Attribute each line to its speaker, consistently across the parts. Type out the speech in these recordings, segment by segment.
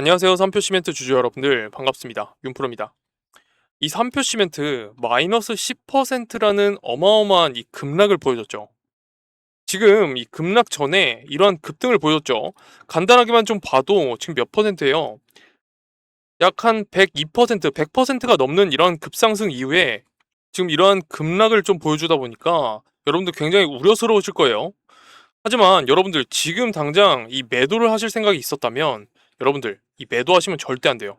Speaker 1: 안녕하세요. 삼표 시멘트 주주 여러분들 반갑습니다. 윤프로입니다. 이 삼표 시멘트 마이너스 10%라는 어마어마한 이 급락을 보여줬죠. 지금 이 급락 전에 이러한 급등을 보여줬죠. 간단하게만 좀 봐도 지금 몇 퍼센트예요? 약 한 102%, 100%가 넘는 이런 급상승 이후에 지금 이러한 급락을 좀 보여주다 보니까 여러분들 굉장히 우려스러우실 거예요. 하지만 여러분들 지금 당장 이 매도를 하실 생각이 있었다면 여러분들 이 매도하시면 절대 안 돼요.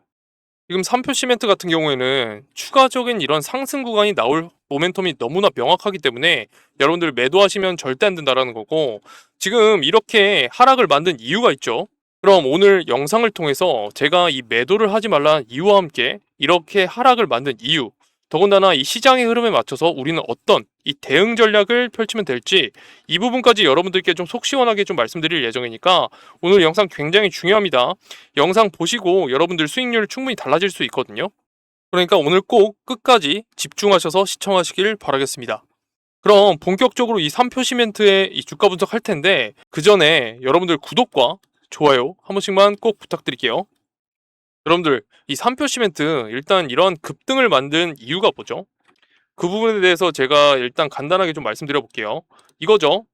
Speaker 1: 지금 3표 시멘트 같은 경우에는 추가적인 이런 상승 구간이 나올 모멘텀이 너무나 명확하기 때문에 여러분들 매도하시면 절대 안 된다라는 거고 지금 이렇게 하락을 만든 이유가 있죠. 그럼 오늘 영상을 통해서 제가 이 매도를 하지 말라는 이유와 함께 이렇게 하락을 만든 이유 더군다나 이 시장의 흐름에 맞춰서 우리는 어떤 이 대응 전략을 펼치면 될지 이 부분까지 여러분들께 좀 속 시원하게 좀 말씀드릴 예정이니까 오늘 영상 굉장히 중요합니다. 영상 보시고 여러분들 수익률 충분히 달라질 수 있거든요. 그러니까 오늘 꼭 끝까지 집중하셔서 시청하시길 바라겠습니다. 그럼 본격적으로 이 3표 시멘트의 이 주가 분석할 텐데 그 전에 여러분들 구독과 좋아요 한 번씩만 꼭 부탁드릴게요. 여러분들 이 3표 시멘트 일단 이런 급등을 만든 이유가 뭐죠? 그 부분에 대해서 제가 일단 간단하게 좀 말씀드려 볼게요. 이거죠.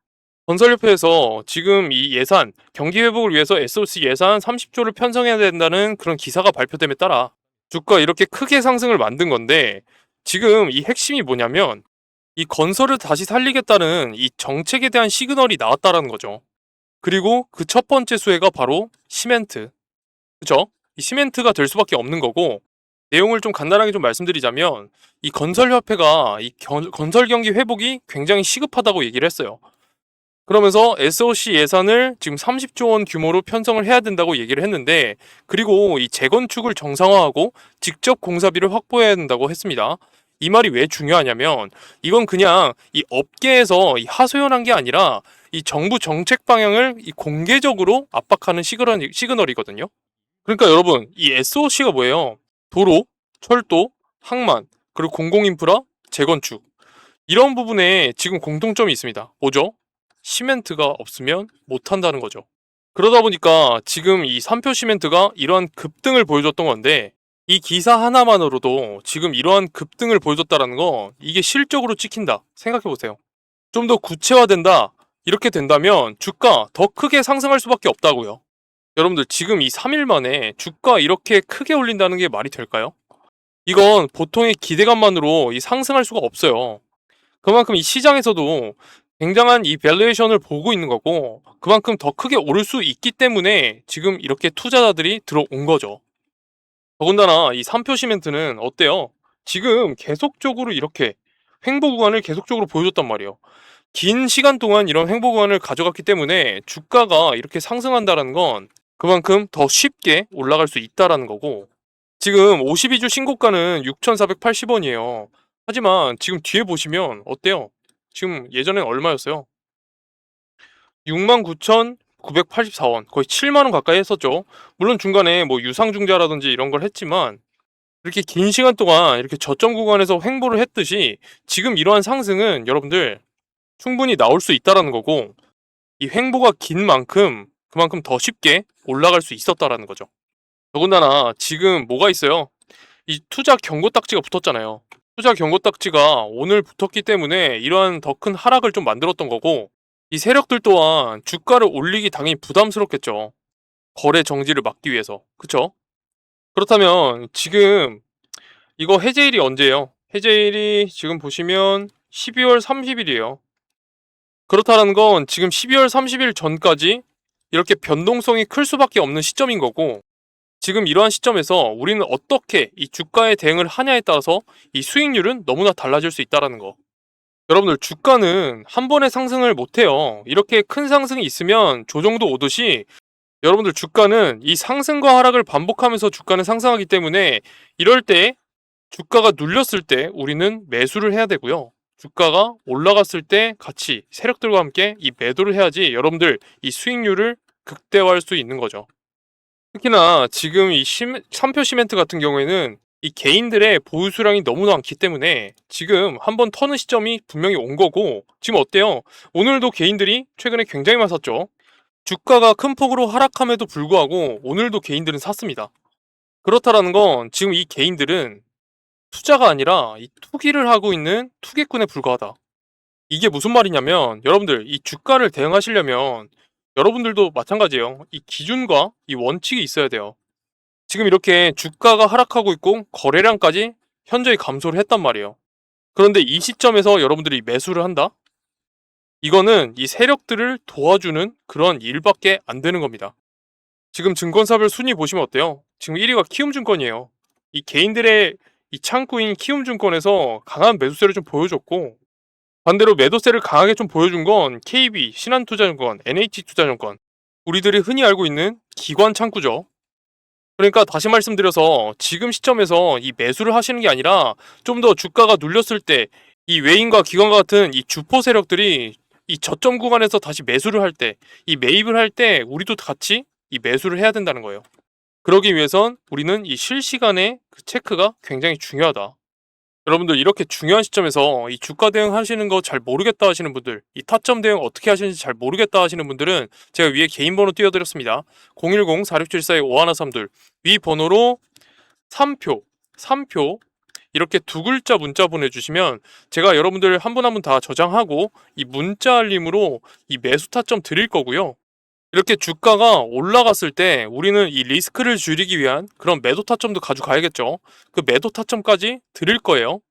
Speaker 1: 건설협회에서 지금 이 예산, 경기 회복을 위해서 SOC 예산 30조를 편성해야 된다는 그런 기사가 발표됨에 따라 주가 이렇게 크게 상승을 만든 건데 지금 이 핵심이 뭐냐면 이 건설을 다시 살리겠다는 이 정책에 대한 시그널이 나왔다라는 거죠. 그리고 그 첫 번째 수혜가 바로 시멘트. 그죠? 이 시멘트가 될 수밖에 없는 거고 내용을 좀 간단하게 좀 말씀드리자면 이 건설협회가 이 겨- 건설 경기 회복이 굉장히 시급하다고 얘기를 했어요. 그러면서 SOC 예산을 지금 30조 원 규모로 편성을 해야 된다고 얘기를 했는데 그리고 이 재건축을 정상화하고 직접 공사비를 확보해야 된다고 했습니다. 이 말이 왜 중요하냐면 이건 그냥 이 업계에서 이 하소연한 게 아니라 이 정부 정책 방향을 이 공개적으로 압박하는 시그널, 시그널이거든요. 그러니까 여러분 이 SOC가 뭐예요? 도로, 철도, 항만, 그리고 공공인프라, 재건축 이런 부분에 지금 공통점이 있습니다. 뭐죠? 시멘트가 없으면 못한다는 거죠. 그러다 보니까 지금 이 3표 시멘트가 이러한 급등을 보여줬던 건데 이 기사 하나만으로도 지금 이러한 급등을 보여줬다라는 거 이게 실적으로 찍힌다. 생각해 보세요. 좀 더 구체화된다. 이렇게 된다면 주가 더 크게 상승할 수밖에 없다고요. 여러분들 지금 이 3일 만에 주가 이렇게 크게 올린다는 게 말이 될까요? 이건 보통의 기대감만으로 이 상승할 수가 없어요. 그만큼 이 시장에서도 굉장한 이 밸류에이션을 보고 있는 거고 그만큼 더 크게 오를 수 있기 때문에 지금 이렇게 투자자들이 들어온 거죠. 더군다나 이 3표 시멘트는 어때요? 지금 계속적으로 이렇게 횡보 구간을 계속적으로 보여줬단 말이에요. 긴 시간 동안 이런 횡보 구간을 가져갔기 때문에 주가가 이렇게 상승한다는 건 그만큼 더 쉽게 올라갈 수 있다라는 거고 지금 52주 신고가는 6,480원이에요. 하지만 지금 뒤에 보시면 어때요? 지금 예전엔 얼마였어요? 69,984원. 거의 7만원 가까이 했었죠. 물론 중간에 뭐 유상증자라든지 이런 걸 했지만 이렇게 긴 시간 동안 이렇게 저점 구간에서 횡보를 했듯이 지금 이러한 상승은 여러분들 충분히 나올 수 있다라는 거고 이 횡보가 긴 만큼 그만큼 더 쉽게 올라갈 수 있었다라는 거죠. 더군다나 지금 뭐가 있어요? 이 투자 경고 딱지가 붙었잖아요. 투자 경고 딱지가 오늘 붙었기 때문에 이러한 더 큰 하락을 좀 만들었던 거고 이 세력들 또한 주가를 올리기 당연히 부담스럽겠죠. 거래 정지를 막기 위해서. 그쵸? 그렇다면 지금 이거 해제일이 언제예요? 해제일이 지금 보시면 12월 30일이에요. 그렇다는 건 지금 12월 30일 전까지 이렇게 변동성이 클 수밖에 없는 시점인 거고 지금 이러한 시점에서 우리는 어떻게 이 주가에 대응을 하냐에 따라서 이 수익률은 너무나 달라질 수 있다라는 거. 여러분들 주가는 한 번에 상승을 못 해요. 이렇게 큰 상승이 있으면 조정도 오듯이 여러분들 주가는 이 상승과 하락을 반복하면서 주가는 상승하기 때문에 이럴 때 주가가 눌렸을 때 우리는 매수를 해야 되고요. 주가가 올라갔을 때 같이 세력들과 함께 이 매도를 해야지 여러분들 이 수익률을 극대화할 수 있는 거죠. 특히나 지금 이 심, 3표 시멘트 같은 경우에는 이 개인들의 보유 수량이 너무 많기 때문에 지금 한번 터는 시점이 분명히 온 거고 지금 어때요? 오늘도 개인들이 최근에 굉장히 많이 샀죠. 주가가 큰 폭으로 하락함에도 불구하고 오늘도 개인들은 샀습니다. 그렇다라는 건 지금 이 개인들은 투자가 아니라 이 투기를 하고 있는 투기꾼에 불과하다. 이게 무슨 말이냐면 여러분들 이 주가를 대응하시려면 여러분들도 마찬가지예요. 이 기준과 이 원칙이 있어야 돼요. 지금 이렇게 주가가 하락하고 있고 거래량까지 현저히 감소를 했단 말이에요. 그런데 이 시점에서 여러분들이 매수를 한다? 이거는 이 세력들을 도와주는 그런 일밖에 안 되는 겁니다. 지금 증권사별 순위 보시면 어때요? 지금 1위가 키움증권이에요. 이 개인들의 이 창구인 키움증권에서 강한 매수세를 좀 보여줬고 반대로 매도세를 강하게 좀 보여준 건 KB, 신한투자증권, NH투자증권 우리들이 흔히 알고 있는 기관 창구죠. 그러니까 다시 말씀드려서 지금 시점에서 이 매수를 하시는 게 아니라 좀 더 주가가 눌렸을 때 이 외인과 기관과 같은 이 주포 세력들이 이 저점 구간에서 다시 매수를 할 때, 이 매입을 할 때 우리도 같이 이 매수를 해야 된다는 거예요. 그러기 위해선 우리는 이 실시간의 그 체크가 굉장히 중요하다. 여러분들 이렇게 중요한 시점에서 이 주가 대응 하시는 거 잘 모르겠다 하시는 분들, 이 타점 대응 어떻게 하시는지 잘 모르겠다 하시는 분들은 제가 위에 개인 번호 띄워드렸습니다. 010-4674-5132, 위 번호로 3표, 3표, 이렇게 두 글자 문자 보내주시면 제가 여러분들 한 분 한 분 다 저장하고 이 문자 알림으로 이 매수 타점 드릴 거고요. 이렇게 주가가 올라갔을 때 우리는 이 리스크를 줄이기 위한 그런 매도 타점도 가져가야겠죠. 그 매도 타점까지 드릴 거예요.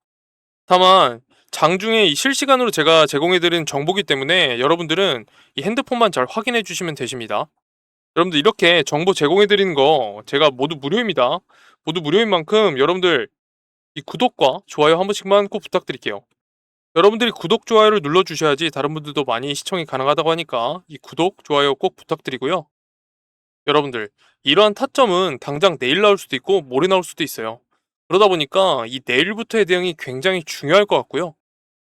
Speaker 1: 다만 장중에 이 실시간으로 제가 제공해드린 정보기 때문에 여러분들은 이 핸드폰만 잘 확인해 주시면 되십니다. 여러분들 이렇게 정보 제공해드리는 거 제가 모두 무료입니다. 모두 무료인 만큼 여러분들 이 구독과 좋아요 한 번씩만 꼭 부탁드릴게요. 여러분들이 구독, 좋아요를 눌러주셔야지 다른 분들도 많이 시청이 가능하다고 하니까 이 구독, 좋아요 꼭 부탁드리고요. 여러분들, 이러한 타점은 당장 내일 나올 수도 있고 모레 나올 수도 있어요. 그러다 보니까 이 내일부터의 대응이 굉장히 중요할 것 같고요.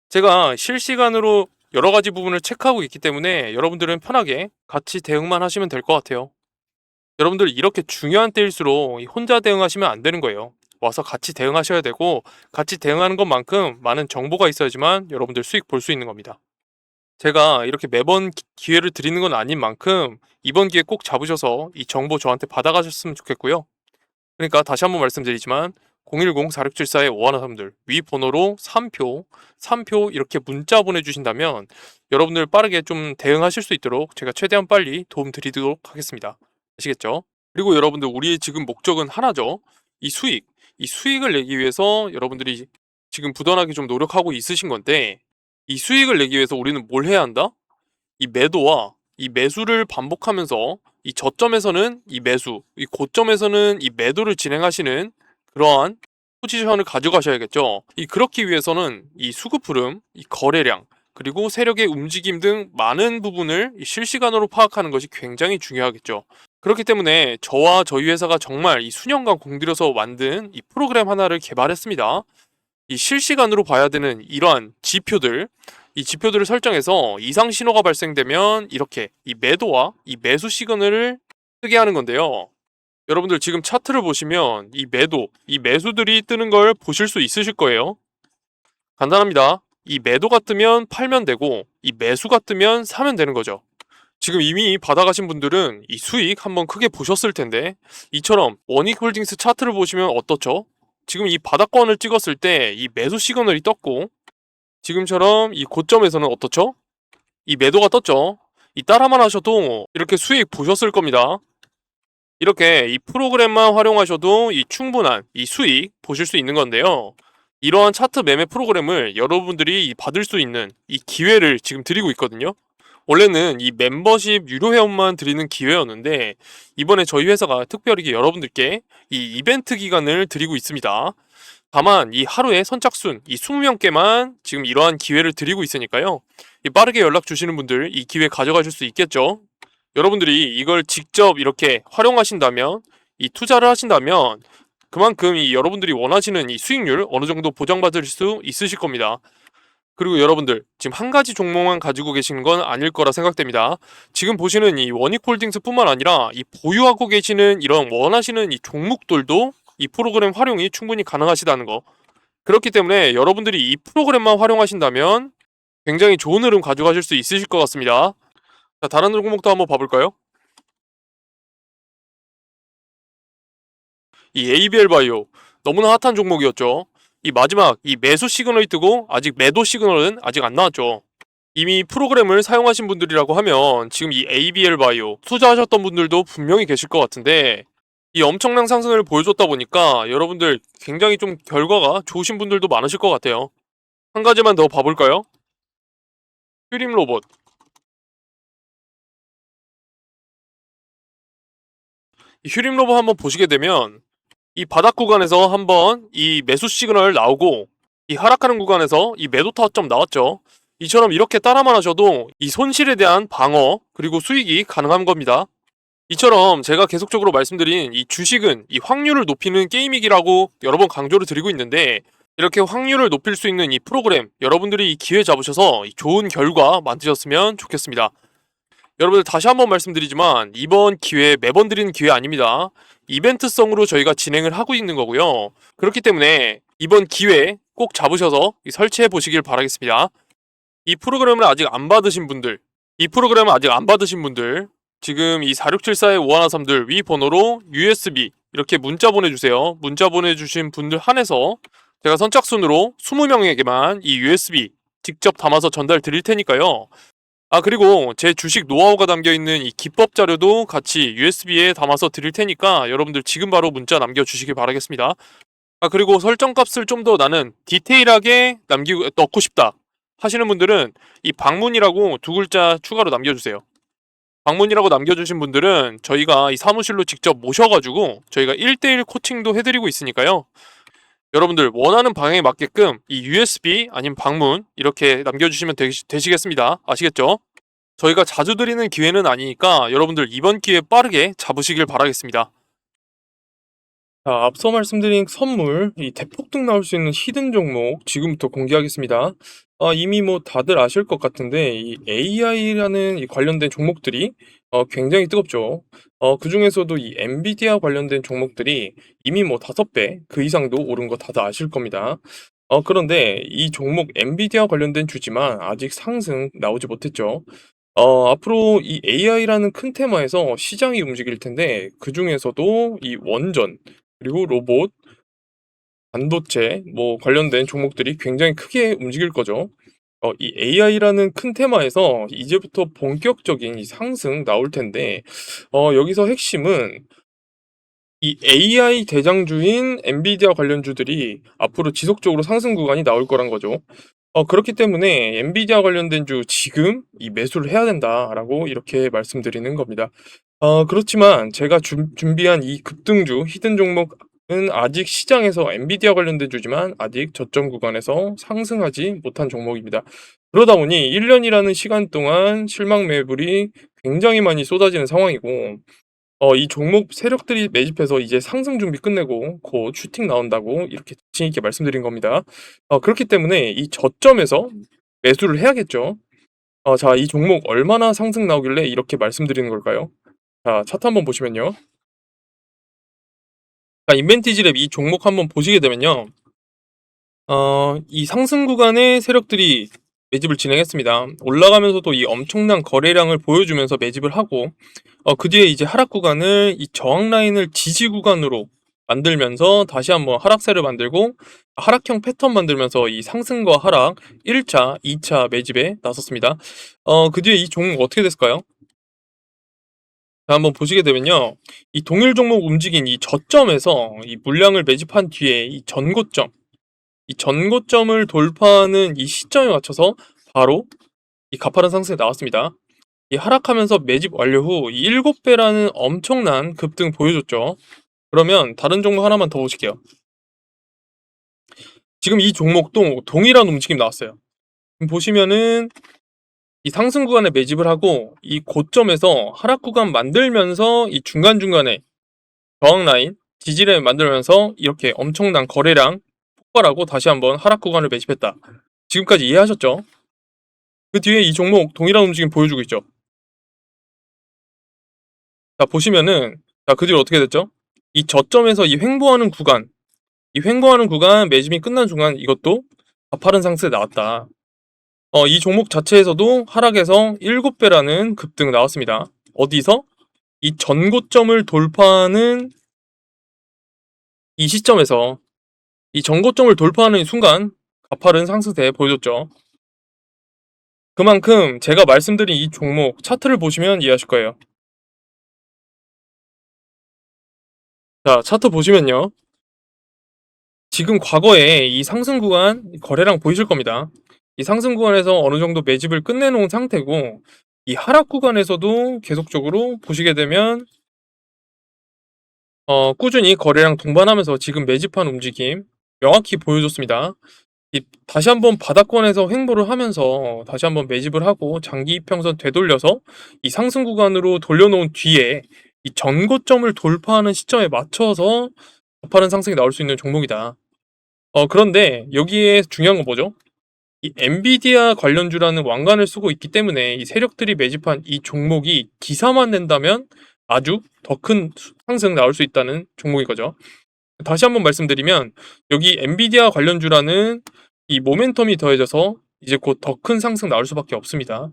Speaker 1: 제가 실시간으로 여러 가지 부분을 체크하고 있기 때문에 여러분들은 편하게 같이 대응만 하시면 될 것 같아요. 여러분들 이렇게 중요한 때일수록 혼자 대응하시면 안 되는 거예요. 와서 같이 대응하셔야 되고 같이 대응하는 것만큼 많은 정보가 있어야지만 여러분들 수익 볼 수 있는 겁니다. 제가 이렇게 매번 기- 기회를 드리는 건 아닌 만큼 이번 기회 꼭 잡으셔서 이 정보 저한테 받아가셨으면 좋겠고요. 그러니까 다시 한번 말씀드리지만 010-4674-5153들 위 번호로 3표, 3표 이렇게 문자 보내주신다면 여러분들 빠르게 좀 대응하실 수 있도록 제가 최대한 빨리 도움 드리도록 하겠습니다. 아시겠죠? 그리고 여러분들 우리의 지금 목적은 하나죠. 이 수익, 이 수익을 내기 위해서 여러분들이 지금 부단하게 좀 노력하고 있으신 건데 이 수익을 내기 위해서 우리는 뭘 해야 한다? 이 매도와 이 매수를 반복하면서 이 저점에서는 이 매수, 이 고점에서는 이 매도를 진행하시는 그러한 포지션을 가져가셔야겠죠. 이 그렇기 위해서는 이 수급 흐름, 이 거래량, 그리고 세력의 움직임 등 많은 부분을 이 실시간으로 파악하는 것이 굉장히 중요하겠죠. 그렇기 때문에 저와 저희 회사가 정말 이 수년간 공들여서 만든 이 프로그램 하나를 개발했습니다. 이 실시간으로 봐야 되는 이러한 지표들, 이 지표들을 설정해서 이상 신호가 발생되면 이렇게 이 매도와 이 매수 시그널을 뜨게 하는 건데요. 여러분들 지금 차트를 보시면 이 매도, 이 매수들이 뜨는 걸 보실 수 있으실 거예요. 간단합니다. 이 매도가 뜨면 팔면 되고 이 매수가 뜨면 사면 되는 거죠. 지금 이미 받아가신 분들은 이 수익 한번 크게 보셨을 텐데 이처럼 원익홀딩스 차트를 보시면 어떻죠? 지금 이 바닥권을 찍었을 때 이 매수 시그널이 떴고 지금처럼 이 고점에서는 어떻죠? 이 매도가 떴죠. 이 따라만 하셔도 이렇게 수익 보셨을 겁니다. 이렇게 이 프로그램만 활용하셔도 이 충분한 이 수익 보실 수 있는 건데요. 이러한 차트 매매 프로그램을 여러분들이 받을 수 있는 이 기회를 지금 드리고 있거든요. 원래는 이 멤버십 유료 회원만 드리는 기회였는데 이번에 저희 회사가 특별히 여러분들께 이 이벤트 기간을 드리고 있습니다. 다만 이 하루에 선착순 이 20명께만 지금 이러한 기회를 드리고 있으니까요. 이 빠르게 연락 주시는 분들 이 기회 가져가실 수 있겠죠. 여러분들이 이걸 직접 이렇게 활용하신다면 이 투자를 하신다면 그만큼 이 여러분들이 원하시는 이 수익률 어느 정도 보장받을 수 있으실 겁니다. 그리고 여러분들 지금 한 가지 종목만 가지고 계시는 건 아닐 거라 생각됩니다. 지금 보시는 이 원익홀딩스뿐만 아니라 이 보유하고 계시는 이런 원하시는 이 종목들도 이 프로그램 활용이 충분히 가능하시다는 거. 그렇기 때문에 여러분들이 이 프로그램만 활용하신다면 굉장히 좋은 흐름 가져가실 수 있으실 것 같습니다. 자, 다른 종목도 한번 봐볼까요? 이 ABL 바이오 너무나 핫한 종목이었죠. 이 마지막 이 매수 시그널이 뜨고 아직 매도 시그널은 아직 안 나왔죠. 이미 프로그램을 사용하신 분들이라고 하면 지금 이 ABL 바이오 투자하셨던 분들도 분명히 계실 것 같은데 이 엄청난 상승을 보여줬다 보니까 여러분들 굉장히 좀 결과가 좋으신 분들도 많으실 것 같아요. 한 가지만 더 봐볼까요? 휴림 로봇. 이 휴림 로봇 한번 보시게 되면 이 바닥 구간에서 한번 이 매수 시그널 나오고 이 하락하는 구간에서 이 매도 타점 나왔죠. 이처럼 이렇게 따라만 하셔도 이 손실에 대한 방어 그리고 수익이 가능한 겁니다. 이처럼 제가 계속적으로 말씀드린 이 주식은 이 확률을 높이는 게임이기라고 여러 번 강조를 드리고 있는데 이렇게 확률을 높일 수 있는 이 프로그램 여러분들이 이 기회 잡으셔서 이 좋은 결과 만드셨으면 좋겠습니다. 여러분들 다시 한번 말씀드리지만 이번 기회 매번 드리는 기회 아닙니다. 이벤트성으로 저희가 진행을 하고 있는 거고요. 그렇기 때문에 이번 기회 꼭 잡으셔서 이 설치해 보시길 바라겠습니다. 이 프로그램을 아직 안 받으신 분들, 이 프로그램을 아직 안 받으신 분들, 지금 이 4674의 5113들 위 번호로 USB 이렇게 문자 보내주세요. 문자 보내주신 분들 한해서 제가 선착순으로 20명에게만 이 USB 직접 담아서 전달 드릴 테니까요. 아 그리고 제 주식 노하우가 담겨 있는 이 기법 자료도 같이 USB에 담아서 드릴 테니까 여러분들 지금 바로 문자 남겨주시길 바라겠습니다. 아 그리고 설정 값을 좀 더 나는 디테일하게 남기고 넣고 싶다 하시는 분들은 이 방문이라고 두 글자 추가로 남겨주세요. 방문이라고 남겨주신 분들은 저희가 이 사무실로 직접 모셔가지고 저희가 1대1 코칭도 해드리고 있으니까요. 여러분들 원하는 방향에 맞게끔 이 USB 아니면 방문 이렇게 남겨주시면 되시, 되시겠습니다. 아시겠죠? 저희가 자주 드리는 기회는 아니니까 여러분들 이번 기회 빠르게 잡으시길 바라겠습니다. 자, 앞서 말씀드린 선물, 이 대폭등 나올 수 있는 히든 종목 지금부터 공개하겠습니다. 아, 이미 뭐 다들 아실 것 같은데 이 AI라는 이 관련된 종목들이 어, 굉장히 뜨겁죠. 어, 그 중에서도 이 엔비디아 관련된 종목들이 이미 뭐 다섯 배 그 이상도 오른 거 다들 아실 겁니다. 어, 그런데 이 종목 엔비디아 관련된 주지만 아직 상승 나오지 못했죠. 어, 앞으로 이 AI라는 큰 테마에서 시장이 움직일 텐데 그 중에서도 이 원전 그리고 로봇 반도체 뭐 관련된 종목들이 굉장히 크게 움직일 거죠. 어, 이 AI라는 큰 테마에서 이제부터 본격적인 이 상승 나올 텐데, 어, 여기서 핵심은 이 AI 대장주인 엔비디아 관련주들이 앞으로 지속적으로 상승 구간이 나올 거란 거죠. 어, 그렇기 때문에 엔비디아 관련된 주 지금 이 매수를 해야 된다라고 이렇게 말씀드리는 겁니다. 어, 그렇지만 제가 준- 준비한 이 급등주, 히든 종목 은 아직 시장에서 엔비디아 관련된 주지만 아직 저점 구간에서 상승하지 못한 종목입니다. 그러다 보니 1년이라는 시간 동안 실망 매물이 굉장히 많이 쏟아지는 상황이고 어, 이 종목 세력들이 매집해서 이제 상승 준비 끝내고 곧 슈팅 나온다고 이렇게 자신 있게 말씀드린 겁니다. 어, 그렇기 때문에 이 저점에서 매수를 해야겠죠. 어, 자, 이 종목 얼마나 상승 나오길래 이렇게 말씀드리는 걸까요? 자, 차트 한번 보시면요. 자, 인벤티지랩 이 종목 한번 보시게 되면요. 어, 이 상승 구간의 세력들이 매집을 진행했습니다. 올라가면서도 이 엄청난 거래량을 보여주면서 매집을 하고, 어, 그 뒤에 이제 하락 구간을 이 저항 라인을 지지 구간으로 만들면서 다시 한번 하락세를 만들고, 하락형 패턴 만들면서 이 상승과 하락 1차, 2차 매집에 나섰습니다. 어, 그 뒤에 이 종목 어떻게 됐을까요? 자, 한번 보시게 되면요. 이 동일 종목 움직인 이 저점에서 이 물량을 매집한 뒤에 이 전고점, 이 전고점을 돌파하는 이 시점에 맞춰서 바로 이 가파른 상승에 나왔습니다. 이 하락하면서 매집 완료 후 7배라는 엄청난 급등 보여줬죠. 그러면 다른 종목 하나만 더 보실게요. 지금 이 종목도 동일한 움직임 나왔어요. 보시면은 이 상승 구간에 매집을 하고 이 고점에서 하락 구간 만들면서 이 중간중간에 저항 라인, 지지라인 만들면서 이렇게 엄청난 거래량 폭발하고 다시 한번 하락 구간을 매집했다. 지금까지 이해하셨죠? 그 뒤에 이 종목 동일한 움직임 보여주고 있죠. 자, 보시면은 자, 그 뒤로 어떻게 됐죠? 이 저점에서 이 횡보하는 구간, 이 횡보하는 구간 매집이 끝난 순간 이것도 가파른 상승에 나왔다. 어, 이 종목 자체에서도 하락에서 7배라는 급등 나왔습니다. 어디서? 이 전고점을 돌파하는 이 시점에서 이 전고점을 돌파하는 순간 가파른 상승세 보여줬죠. 그만큼 제가 말씀드린 이 종목 차트를 보시면 이해하실 거예요. 자, 차트 보시면요. 지금 과거에 이 상승 구간 거래량 보이실 겁니다. 이 상승 구간에서 어느 정도 매집을 끝내놓은 상태고 이 하락 구간에서도 계속적으로 보시게 되면 어, 꾸준히 거래량 동반하면서 지금 매집한 움직임 명확히 보여줬습니다. 이 다시 한번 바닥권에서 횡보를 하면서 다시 한번 매집을 하고 장기 이평선 되돌려서 이 상승 구간으로 돌려놓은 뒤에 이 전고점을 돌파하는 시점에 맞춰서 가파른 상승이 나올 수 있는 종목이다. 어, 그런데 여기에 중요한 건 뭐죠? 이 엔비디아 관련주라는 왕관을 쓰고 있기 때문에 이 세력들이 매집한 이 종목이 기사만 낸다면 아주 더 큰 상승 나올 수 있다는 종목인 거죠. 다시 한번 말씀드리면 여기 엔비디아 관련주라는 이 모멘텀이 더해져서 이제 곧 더 큰 상승 나올 수밖에 없습니다.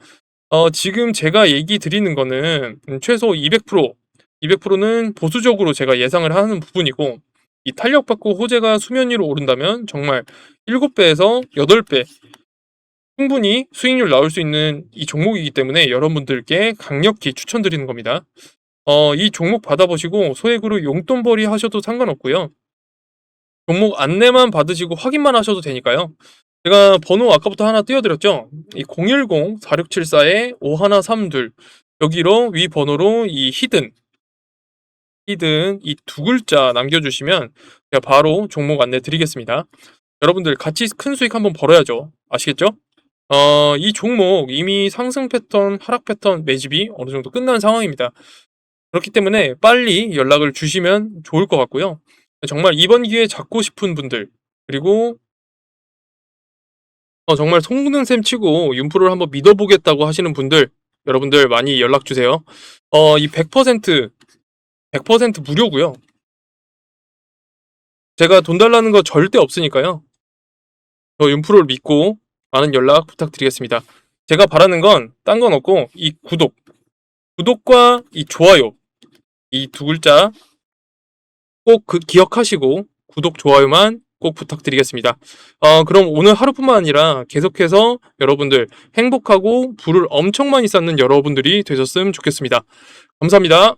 Speaker 1: 어, 지금 제가 얘기 드리는 거는 음, 최소 200%, 200%는 보수적으로 제가 예상을 하는 부분이고 이 탄력받고 호재가 수면 위로 오른다면 정말 7배에서 8배 충분히 수익률 나올 수 있는 이 종목이기 때문에 여러분들께 강력히 추천드리는 겁니다. 어, 이 종목 받아보시고 소액으로 용돈벌이 하셔도 상관없고요. 종목 안내만 받으시고 확인만 하셔도 되니까요. 제가 번호 아까부터 하나 띄워드렸죠. 이 010-4674-5132 여기로 위 번호로 이 히든 히든 이두 글자 남겨주시면 제가 바로 종목 안내 드리겠습니다. 여러분들 같이 큰 수익 한번 벌어야죠. 아시겠죠? 어, 이 종목 이미 상승 패턴, 하락 패턴 매집이 어느 정도 끝난 상황입니다. 그렇기 때문에 빨리 연락을 주시면 좋을 것 같고요. 정말 이번 기회에 잡고 싶은 분들, 그리고 어, 정말 송능샘 치고 윤프로를 한번 믿어보겠다고 하시는 분들, 여러분들 많이 연락 주세요. 어, 이 100%, 100% 무료고요. 제가 돈 달라는 거 절대 없으니까요. 저 윤프로를 믿고 많은 연락 부탁드리겠습니다. 제가 바라는 건 딴 건 없고 이 구독, 구독과 이 좋아요 이 두 글자 꼭 그 기억하시고 구독, 좋아요만 꼭 부탁드리겠습니다. 어, 그럼 오늘 하루뿐만 아니라 계속해서 여러분들 행복하고 부를 엄청 많이 쌓는 여러분들이 되셨으면 좋겠습니다. 감사합니다.